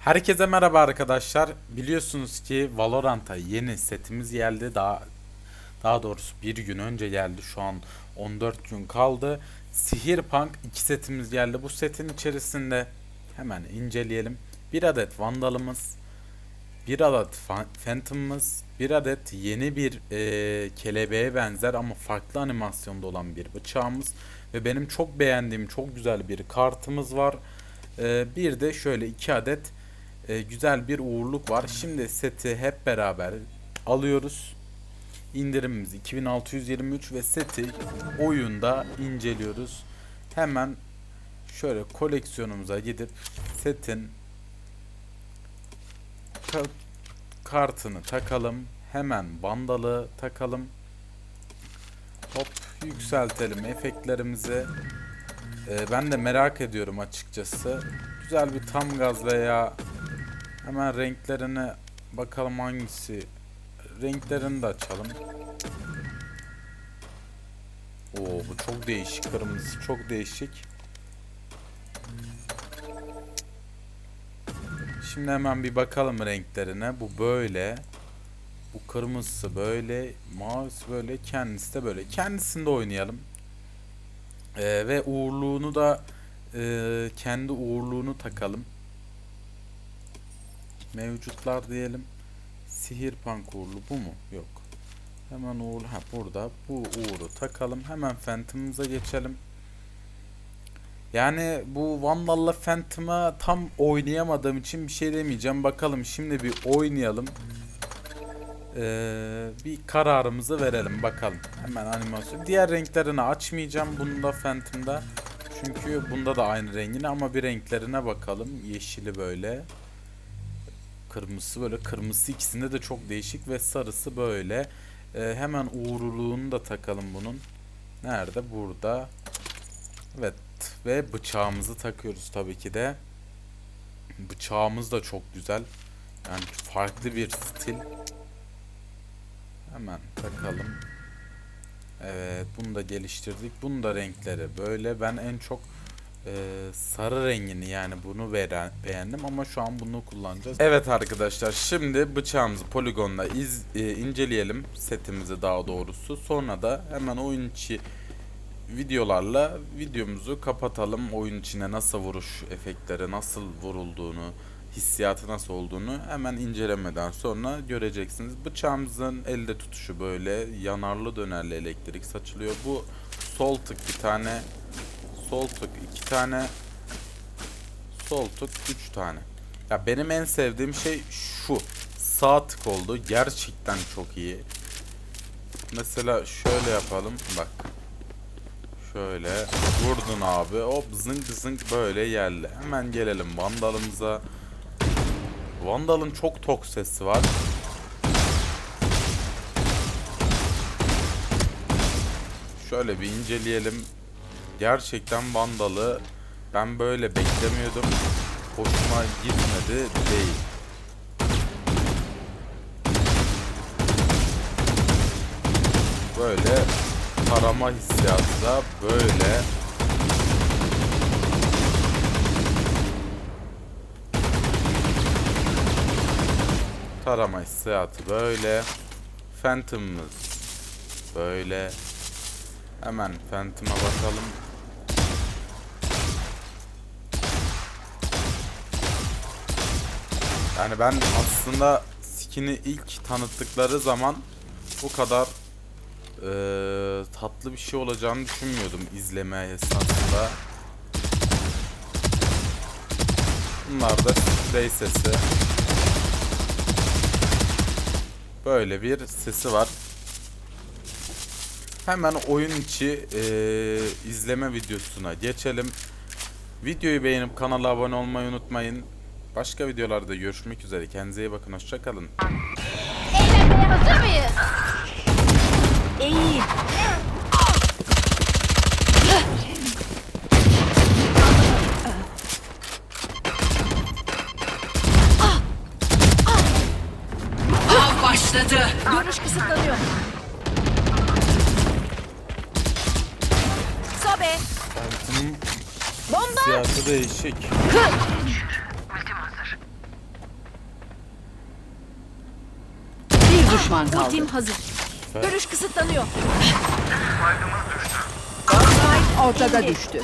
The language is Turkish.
Herkese merhaba arkadaşlar. Biliyorsunuz ki Valorant'a yeni setimiz geldi. Daha daha doğrusu bir gün önce geldi. Şu an 14 gün kaldı. Sihirpunk 2 setimiz geldi. Bu setin içerisinde hemen inceleyelim. Bir adet Vandal'ımız, bir adet Phantom'ımız, bir adet yeni bir eee, kelebeğe benzer ama farklı animasyonda olan bir bıçağımız ve benim çok beğendiğim çok güzel bir kartımız var. Eee, bir de şöyle iki adet e, güzel bir uğurluk var. Şimdi seti hep beraber alıyoruz. İndirimimiz 2623 ve seti oyunda inceliyoruz. Hemen şöyle koleksiyonumuza gidip setin ka- kartını takalım. Hemen bandalı takalım. Hop yükseltelim efektlerimizi. Ee, ben de merak ediyorum açıkçası. Güzel bir tam gaz veya hemen renklerine bakalım hangisi. Renklerini de açalım. Oo bu çok değişik kırmızı çok değişik. Şimdi hemen bir bakalım renklerine. Bu böyle. Bu kırmızısı böyle. Mavisi böyle. Kendisi de böyle. Kendisinde oynayalım. Ee, ve uğurluğunu da e, kendi uğurluğunu takalım. Mevcutlar diyelim. Sihir pank uğurlu bu mu? Yok. Hemen uğur ha burada bu uğuru takalım. Hemen Phantom'ımıza geçelim. Yani bu Vandal'la Phantom'a tam oynayamadığım için bir şey demeyeceğim. Bakalım şimdi bir oynayalım. Ee, bir kararımızı verelim bakalım. Hemen animasyon. Diğer renklerini açmayacağım bunda Phantom'da. Çünkü bunda da aynı rengini ama bir renklerine bakalım. Yeşili böyle. Kırmızısı böyle. Kırmızısı ikisinde de çok değişik ve sarısı böyle. Ee, hemen uğurluğunu da takalım bunun. Nerede? Burada. Evet. Ve bıçağımızı takıyoruz tabii ki de. Bıçağımız da çok güzel. Yani farklı bir stil. Hemen takalım. Evet, bunu da geliştirdik. Bunun da renkleri böyle. Ben en çok e, sarı rengini yani bunu veren, beğendim ama şu an bunu kullanacağız. Evet arkadaşlar, şimdi bıçağımızı poligonla iz, e, inceleyelim setimizi daha doğrusu. Sonra da hemen oyun içi videolarla videomuzu kapatalım. Oyun içine nasıl vuruş efektleri, nasıl vurulduğunu, hissiyatı nasıl olduğunu hemen incelemeden sonra göreceksiniz. Bıçağımızın elde tutuşu böyle yanarlı dönerli elektrik saçılıyor. Bu sol tık bir tane, sol tık iki tane, sol tık üç tane. Ya benim en sevdiğim şey şu. Sağ tık oldu. Gerçekten çok iyi. Mesela şöyle yapalım. Bak. Şöyle vurdun abi. Hop zınk zınk böyle yerle. Hemen gelelim Vandal'ımıza. Vandal'ın çok tok sesi var. Şöyle bir inceleyelim. Gerçekten Vandal'ı ben böyle beklemiyordum. Hoşuma gitmedi değil. Böyle tarama hissiyatı da böyle. Tarama hissiyatı böyle. Phantom'ımız böyle. Hemen Phantom'a bakalım. Yani ben aslında skin'i ilk tanıttıkları zaman bu kadar eee, tatlı bir şey olacağını düşünmüyordum izleme esnasında. Bunlar da spray sesi. Böyle bir sesi var. Hemen oyun içi eee, izleme videosuna geçelim. Videoyu beğenip kanala abone olmayı unutmayın. Başka videolarda görüşmek üzere. Kendinize iyi bakın. Hoşçakalın. Eğlenmeye hazır mıyız? İyi. Av başladı. Görüş kısıtlanıyor. Sobe. Phantom'ın Bomba. hissiyatı değişik. Hı. Bir düşman kaldı. Ultim hazır. Görüş kısıtlanıyor. Ortada düştü.